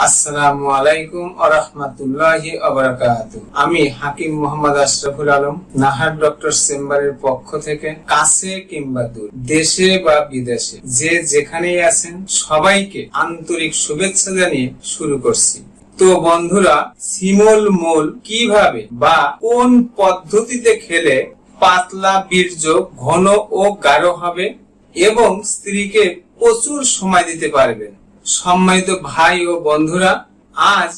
আসসালামু আলাইকুম আমি হাকিম মোহাম্মদ আশরাফুল আলম, নাহার ডক্টর চেম্বারের পক্ষ থেকে, কাছে কিংবা দূর, দেশে বা বিদেশে, যে যেখানেই আছেন, সবাইকে আন্তরিক শুভেচ্ছা জানিয়ে শুরু করছি। তো বন্ধুরা, সিমল মোল কীভাবে বা কোন পদ্ধতিতে খেলে পাতলা বীর্য ঘন ও গাঢ় হবে এবং স্ত্রীকে প্রচুর সময় দিতে পারবেন? সম্মানিত ভাই ও বন্ধুরা, আজ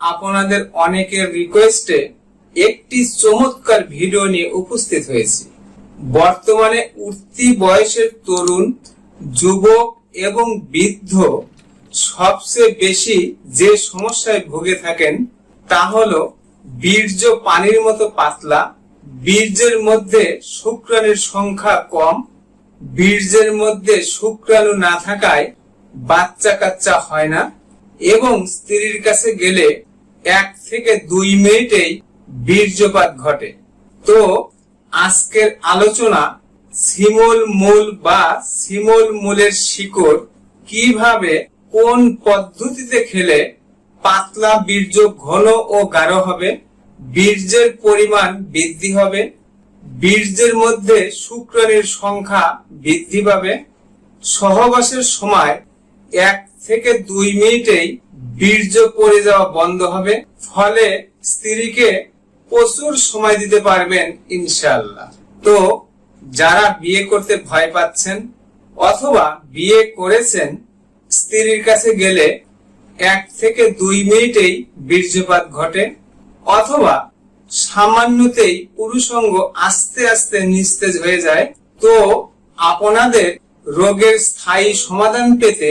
আপনাদের অনেকের রিকোয়েস্টে একটি চমৎকার ভিডিও নিয়ে উপস্থিত হয়েছি। বর্তমানে উঠতি বয়সের তরুণ, যুবক এবং বৃদ্ধ সবচেয়ে বেশি যে সমস্যায় ভুগে থাকেন তা হল বীর্য পানির মতো পাতলা, বীর্যের মধ্যে শুক্রাণুর সংখ্যা কম, বীর্যের মধ্যে শুক্রাণু না থাকায় বাচ্চা কাচ্চা হয় না এবং স্ত্রীর কাছে গেলে এক থেকে দুই মিনিটেই বীর্যপাত ঘটে। তো আজকের আলোচনা সিমল মূল বা সিমল মূলের শিকড় কীভাবে কোন পদ্ধতিতে খেলে পাতলা বীর্য ঘন ও গাঢ় হবে, বীর্যের পরিমাণ বৃদ্ধি হবে, বীর্যের মধ্যে শুক্রাণুর সংখ্যা বৃদ্ধি পাবে, সহবাসের সময় এক থেকে দুই মিনিটেই বীর্য পড়ে যাওয়া বন্ধ হবে। ফলে স্ত্রীকে প্রচুর সময় দিতে পারবেন ইনশাল্লাহ তো যারা বিয়ে করতে ভয় পাচ্ছেন অথবা বিয়ে করেছেন, স্ত্রীর কাছে গেলে এক থেকে দুই মিনিটেই বীর্যপাত ঘটে অথবা সামান্যতেই পুরুষঙ্গ আস্তে আস্তে নিস্তেজ হয়ে যায়। তো আপনাদের রোগের স্থায়ী সমাধান পেতে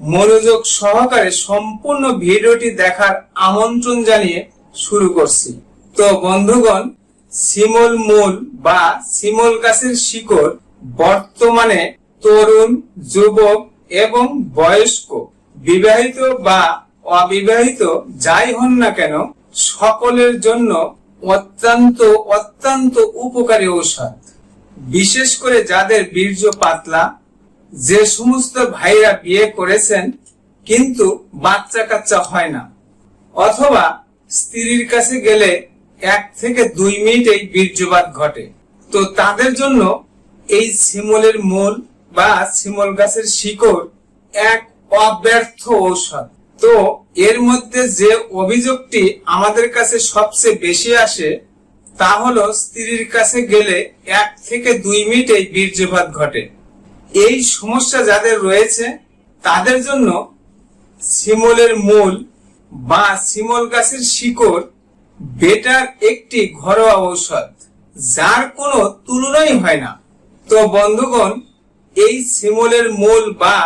মনোযোগ সহকারে সম্পূর্ণ ভিডিওটি দেখার আমন্ত্রণ জানিয়ে শুরু করছি। তো বন্ধুগণ, শিমল মূল বা শিমল গাছের শিকড় বর্তমানে তরুণ, যুবক এবং বয়স্ক, বিবাহিত বা অবিবাহিত যাই হন না কেন, সকলের জন্য অত্যন্ত অত্যন্ত উপকারী ঔষধ। বিশেষ করে যাদের বীর্য পাতলা যে সমস্ত ভাইরা বিয়ে করেছেন, কিন্তু বাচ্চা কাচ্চা হয় না। অথবা স্ত্রীর কাছে গেলে এক থেকে দুই মিনিটেই বীর্যপাত ঘটে। তো তাদের জন্য এই শিমলের মূল বা শিমল গাছের শিকড় এক অব্যর্থ ঔষধ। তো এর মধ্যে যে অভিযোগটি আমাদের কাছে সবচেয়ে বেশি আসে, তা হলো স্ত্রীর কাছে গেলে এক থেকে দুই মিনিটেই বীর্যপাত ঘটে। এই সমস্যা যাদের রয়েছে, তাদের জন্য শিমলের মূল বা শিমল গাছের শিকড় বেটার একটি ঘরোয়া ঔষধ, যার কোনো তুলনাই হয় না। তো বন্ধুগণ, এই শিমলের মূল বা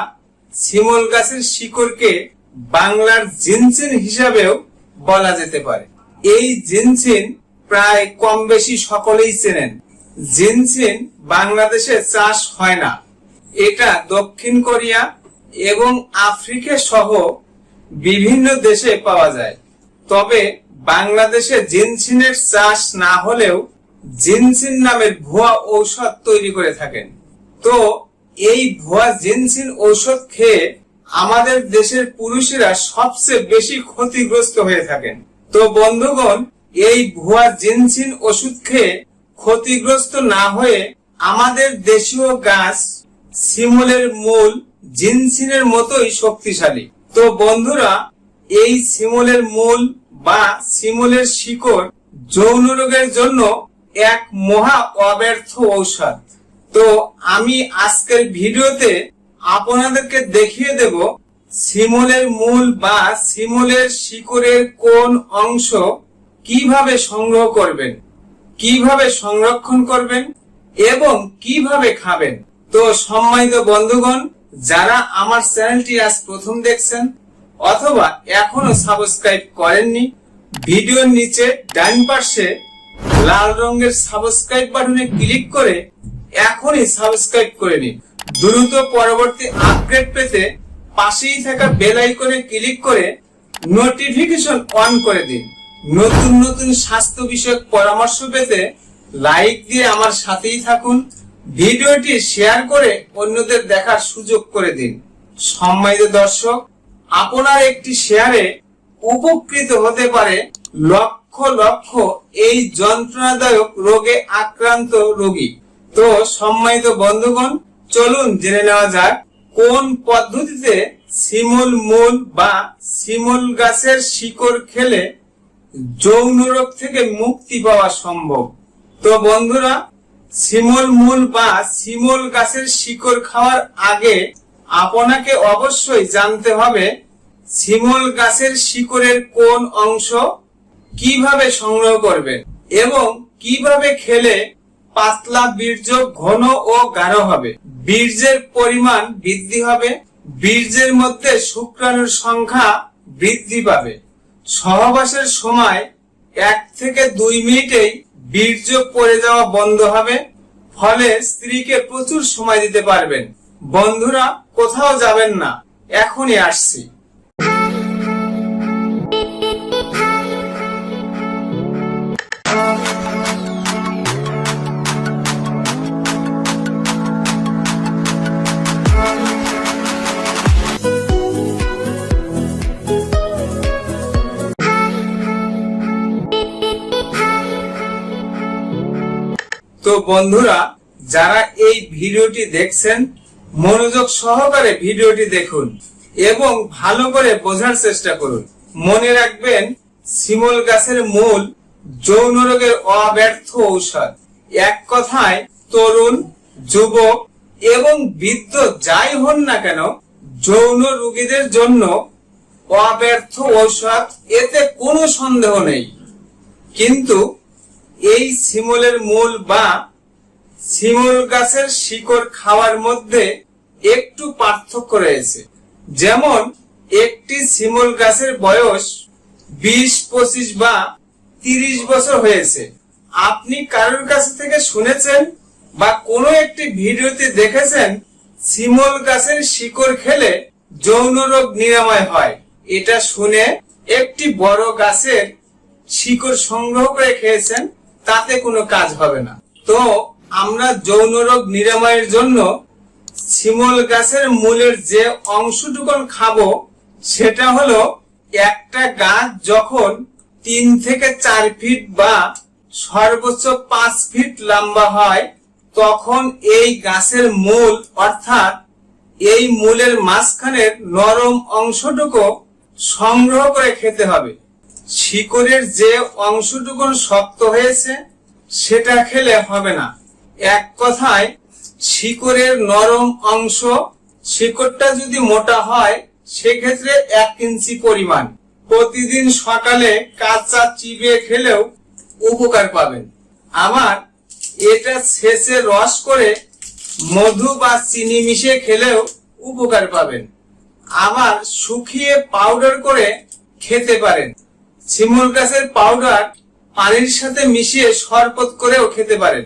শিমল গাছের শিকড়কে বাংলার জিনসিন হিসাবেও বলা যেতে পারে। এই জিনসিন প্রায় কম বেশি সকলেই চেনেন। জিনসিন বাংলাদেশে চাষ হয় না। এটা দক্ষিণ কোরিয়া এবং আফ্রিকা সহ বিভিন্ন দেশে পাওয়া যায়। তবে বাংলাদেশে জিনসিনের চাষ না হলেও জিনসিন নামের ভুয়া ঔষধ তৈরি করে থাকেন। তো এই ভুয়া জিনসিন ঔষধ খেয়ে আমাদের দেশের পুরুষেরা সবচেয়ে বেশি ক্ষতিগ্রস্ত হয়ে থাকেন। তো বন্ধুগণ, এই ভুয়া জিনসিন ওষুধ খেয়ে ক্ষতিগ্রস্ত না হয়ে আমাদের দেশীয় গাছ শিমলের মূল জিনসিনের মতোই শক্তিশালী। তো বন্ধুরা, এই শিমলের মূল বা শিমলের শিকড় যৌন রোগের জন্য এক মহা অব্যর্থ ঔষধ। তো আমি আজকের ভিডিওতে আপনাদেরকে দেখিয়ে দেব শিমলের মূল বা শিমলের শিকড়ের কোন অংশ কীভাবে সংগ্রহ করবেন, কীভাবে সংরক্ষণ করবেন এবং কীভাবে খাবেন। তো সম্মানিত বন্ধুগণ, যারা আমার চ্যানেলটি আজ প্রথম দেখছেন অথবা এখনও সাবস্ক্রাইব করেননি, ভিডিওর নিচে ডান পাশে লাল রঙের সাবস্ক্রাইব বাটনে ক্লিক করে এখনই সাবস্ক্রাইব করে নিন। দ্রুত পরবর্তী আপডেট পেতে পাশেই থাকা বেল আইকনে ক্লিক করে নোটিফিকেশন অন করে দিন। নতুন নতুন স্বাস্থ্য বিষয়ক পরামর্শ পেতে লাইক দিয়ে আমার সাথেই থাকুন। ভিডিওটি শেয়ার করে অন্যদের দেখার সুযোগ করে দিন। সম্মানিত দর্শক, আপনার একটি শেয়ারে উপকৃত হতে পারে লক্ষ লক্ষ এই যন্ত্রণাদায়ক রোগে আক্রান্ত রোগী। তো সম্মানিত বন্ধুগণ, চলুন জেনে নেওয়া যাক কোন পদ্ধতিতে শিমুল মূল বা শিমুল গাছের শিকড় খেলে যৌন রোগ থেকে মুক্তি পাওয়া সম্ভব। তো বন্ধুরা শিমুল মূল বা শিমুল গাছের শিকড় খাওয়ার আগে আপনাকে অবশ্যই জানতে হবে শিমুল গাছের শিকড়ের কোন অংশ কীভাবে সংগ্রহ করবেন এবং কীভাবে খেলে পাতলা বীর্য ঘন ও গাঢ় হবে। বীর্যের পরিমাণ বৃদ্ধি হবে, বীর্যের মধ্যে শুক্রাণুর সংখ্যা বৃদ্ধি পাবে। সহবাসের সময় এক থেকে দুই মিনিটেই বীর্য পড়ে যাওয়া বন্ধ হবে, ফলে স্ত্রীকে প্রচুর সময় দিতে পারবেন। বন্ধুরা, কোথাও যাবেন না। এখনই আসছি। তো বন্ধুরা, যারা এই ভিডিওটি দেখছেন, মনোযোগ সহকারে ভিডিওটি দেখুন এবং ভালো করে বোঝার চেষ্টা করুন। মনে রাখবেন, শিমল গাছের মূল যৌন রোগের অব্যর্থ ঔষধ। এক কথায়, তরুণ, যুবক এবং বৃদ্ধ যাই হন না কেন, যৌন রোগীদের জন্য অব্যর্থ ঔষধ, এতে কোনো সন্দেহ নেই। কিন্তু এই শিমলের মূল বা শিমুল গাছের শিকড় খাওয়ার মধ্যে একটু পার্থক্য রয়েছে। যেমন, একটি শিমুল গাছের বয়স বিশ, পঁচিশ বা তিরিশ বছর হয়েছে। আপনি কারোর কাছ থেকে শুনেছেন বা কোনো একটি ভিডিওতে দেখেছেন শিমুল গাছের শিকড় খেলে যৌন রোগ নিরাময় হয়? এটা শুনে একটি বড় গাছের শিকড় সংগ্রহ করে খেয়েছেন তাতে কোনো কাজ হবে না। তো আমরা যৌন রোগ নিরাময়ের জন্য শিমল গাছের মূলের যে অংশটুকুন খাব, সেটা হলো একটা গাছ যখন তিন থেকে চার ফিট বা সর্বোচ্চ পাঁচ ফিট লম্বা হয়, তখন এই গাছের মূল অর্থাৎ এই মূলের মাঝখানের নরম অংশটুকু সংগ্রহ করে খেতে হবে। শিকড়ের যে অংশটুকু শক্ত হয়েছে, সেটা খেলে হবে না। এক কথায়, শিকড়ের নরম অংশ শিকড়টা যদি মোটা হয়, সেক্ষেত্রে এক ইঞ্চি পরিমাণ। প্রতিদিন সকালে কাঁচা চিবিয়ে খেলেও উপকার পাবেন। আমার এটা শেষে রস করে মধু বা চিনি মিশিয়ে খেলেও উপকার পাবেন। আবার শুকিয়ে পাউডার করে খেতে পারেন। শিমুল গাছের পাউডার পানির সাথে মিশিয়ে শরবত করেও খেতে পারেন।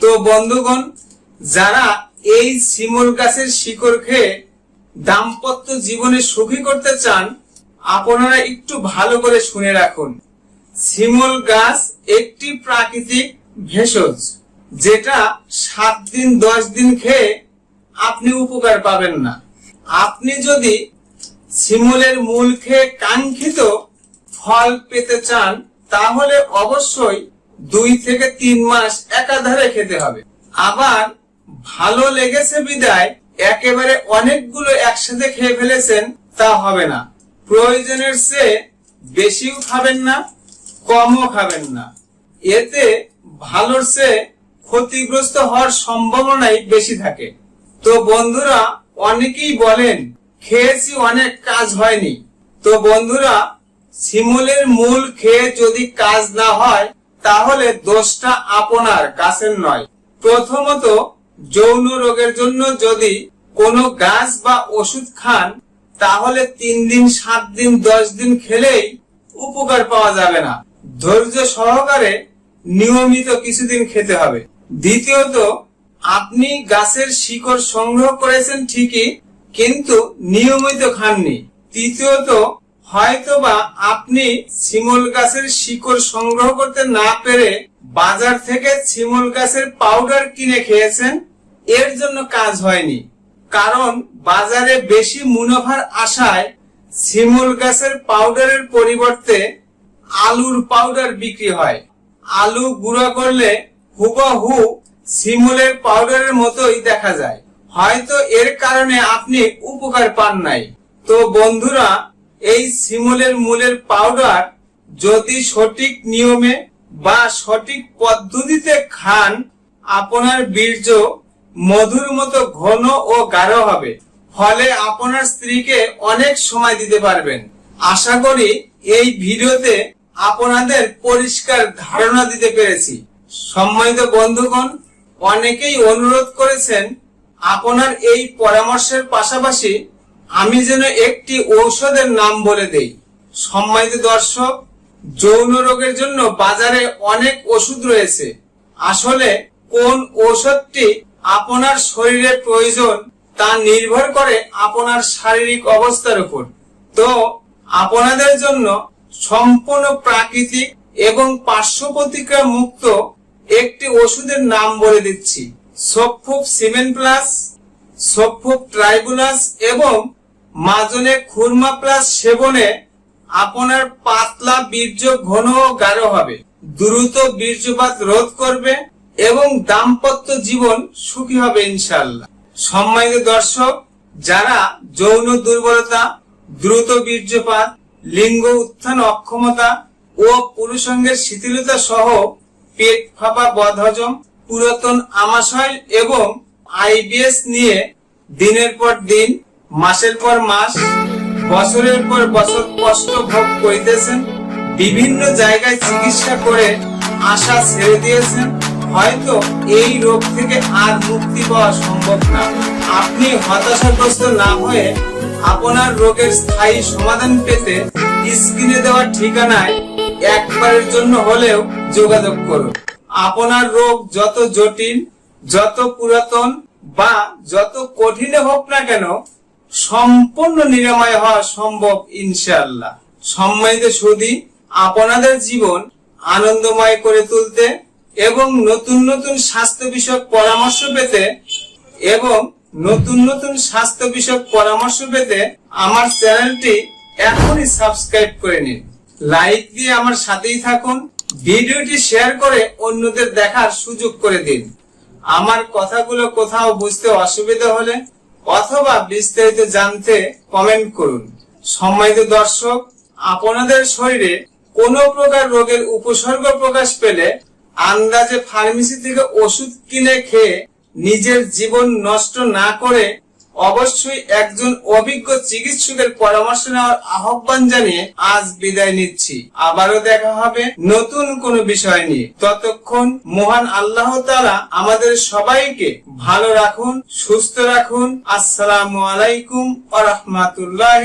তো বন্ধুগণ, যারা এই শিমুল গাছের শিকড় খেয়ে দাম্পত্য জীবনে সুখী করতে চান, আপনারা একটু ভালো করে শুনে রাখুন। শিমুল গাছ একটি প্রাকৃতিক ভেষজ, যেটা সাত দিন, দশ দিন খেয়ে আপনি উপকার পাবেন না। আপনি যদি শিমুলের মূল খেয়ে কাঙ্ক্ষিত ফল পেতে চান, তাহলে অবশ্যই দুই থেকে তিন মাস একাধারে খেতে হবে। আবার ভালো লেগেছে বিদায়, একেবারে অনেকগুলো একসাথে খেয়ে ফেলেছেন, তা হবে না। প্রয়োজনের চেয়ে বেশিও খাবেন না, কমও খাবেন না। এতে ভালোর চেয়ে ক্ষতিগ্রস্ত হওয়ার সম্ভাবনাই বেশি থাকে। তো বন্ধুরা, অনেকেই বলেন, খেয়েছি অনেক, কাজ হয়নি। তো বন্ধুরা শিমুলের মূল খেয়ে যদি কাজ না হয়, তাহলে দোষটা আপনার গাছের নয়। প্রথমত, যৌন রোগের জন্য যদি কোনো গাছ বা ওষুধ খান, তাহলে তিন দিন, সাত দিন, দশ দিন খেলেই উপকার পাওয়া যাবে না। ধৈর্য সহকারে নিয়মিত কিছুদিন খেতে হবে। দ্বিতীয়ত, আপনি গাছের শিকড় সংগ্রহ করেছেন ঠিকই, কিন্তু নিয়মিত খাননি। তৃতীয়ত হয়তোবা আপনি শিমুল গাছের শিকড় সংগ্রহ করতে না পেরে বাজার থেকে শিমুল গাছের পাউডার কিনে খেয়েছেন, এর জন্য কাজ হয়নি। কারণ বাজারে বেশি মুনাফার আশায় শিমুল গাছের পাউডারের পরিবর্তে আলুর পাউডার বিক্রি হয়। আলু গুঁড়া করলে হুবহু শিমুলের পাউডারের মতোই দেখা যায়। হয়তো এর কারণে আপনি উপকার পান নাই। তো বন্ধুরা এই শিমুলের মূলের পাউডার যদি সঠিক নিয়মে বা সঠিক পদ্ধতিতে খান, আপনার বীর্য মধুর মতো ঘন ও গাঢ় হবে। ফলে আপনার স্ত্রীকে অনেক সময় দিতে পারবেন। আশা করি এই ভিডিওতে আপনাদের পরিষ্কার ধারণা দিতে পেরেছি। সম্মানিত বন্ধুগণ, অনেকেই অনুরোধ করেছেন, আপনার এই পরামর্শের পাশাপাশি আমি যেন একটি ঔষধের নাম বলে দেই। সম্মানিত দর্শক, যৌন রোগের জন্য বাজারে অনেক ওষুধ রয়েছে। আসলে কোন ঔষধটি আপনার শরীরে প্রয়োজন তা নির্ভর করে আপনার শারীরিক অবস্থার উপর। তো আপনাদের জন্য সম্পূর্ণ প্রাকৃতিক এবং পার্শ্ব প্রতিক্রিয়া মুক্ত একটি ওষুধের নাম বলে দিচ্ছি। সফুক সিমেন্ট প্লাস সফুক ট্রাইবুলাস এবং মাজনে খুরমা প্লাস সেবনে আপনার পাতলা বীর্য ঘন ও গাঢ় হবে। দ্রুত বীর্যপাত রোধ করবে এবং দাম্পত্য জীবন সুখী হবে ইনশাল্লাহ সম্মানিত দর্শক, যারা যৌন দুর্বলতা, দ্রুত বীর্যপাত, লিঙ্গ উত্থান অক্ষমতা ও পুরুষঙ্গের শিথিলতা সহ পেট ফাঁপা বদহজম, পুরাতন আমাশয় এবং আইবিএস নিয়ে দিনের পর দিন মাসের পর মাস, বছরের পর বছর কষ্ট ভোগ করিতেছেন, বিভিন্ন জায়গায় চিকিৎসা করে আশা ছেড়ে দিয়েছেন, হয়তো এই রোগ থেকে আর মুক্তি পাওয়া সম্ভব না। আপনি হতাশাগ্রস্ত না হয়ে আপনার রোগের স্থায়ী সমাধান পেতে স্ক্রিনে দেওয়া ঠিকানায় একবারের জন্য হলেও যোগাযোগ করুন। আপনার রোগ যত জটিল, যত পুরাতন বা যত কঠিনে হোক না কেন সম্পূর্ণ নিরাময় হওয়া সম্ভব, ইনশাআল্লাহ। সম্মানিত সুদী আপনাদের জীবন আনন্দময় করে তুলতে এবং নতুন নতুন স্বাস্থ্য বিষয়ক পরামর্শ পেতে এবং নতুন নতুন স্বাস্থ্য বিষয়ক পরামর্শ পেতে আমার চ্যানেলটি এখনই সাবস্ক্রাইব করে নিন। লাইক দিয়ে আমার সাথেই থাকুন, ভিডিওটি শেয়ার করে অন্যদের দেখার সুযোগ করে দিন। আমার কথাগুলো কোথাও বুঝতে অসুবিধা হলে অথবা বিস্তারিত জানতে কমেন্ট করুন। সম্মানিত দর্শক, আপনাদের শরীরে কোনো প্রকার রোগের উপসর্গ প্রকাশ পেলে আন্দাজে ফার্মেসি থেকে ওষুধ কিনে খেয়ে নিজের জীবন নষ্ট না করে অবশ্যই একজন অভিজ্ঞ চিকিৎসকের পরামর্শ নেওয়ার আহ্বান জানিয়ে আজ বিদায় নিচ্ছি। আবারও দেখা হবে নতুন কোন বিষয় নিয়ে। ততক্ষণ মহান আল্লাহ তারা আমাদের সবাইকে ভালো রাখুন, সুস্থ রাখুন। আসসালাম আলাইকুম আ রহমাতুল্লাহ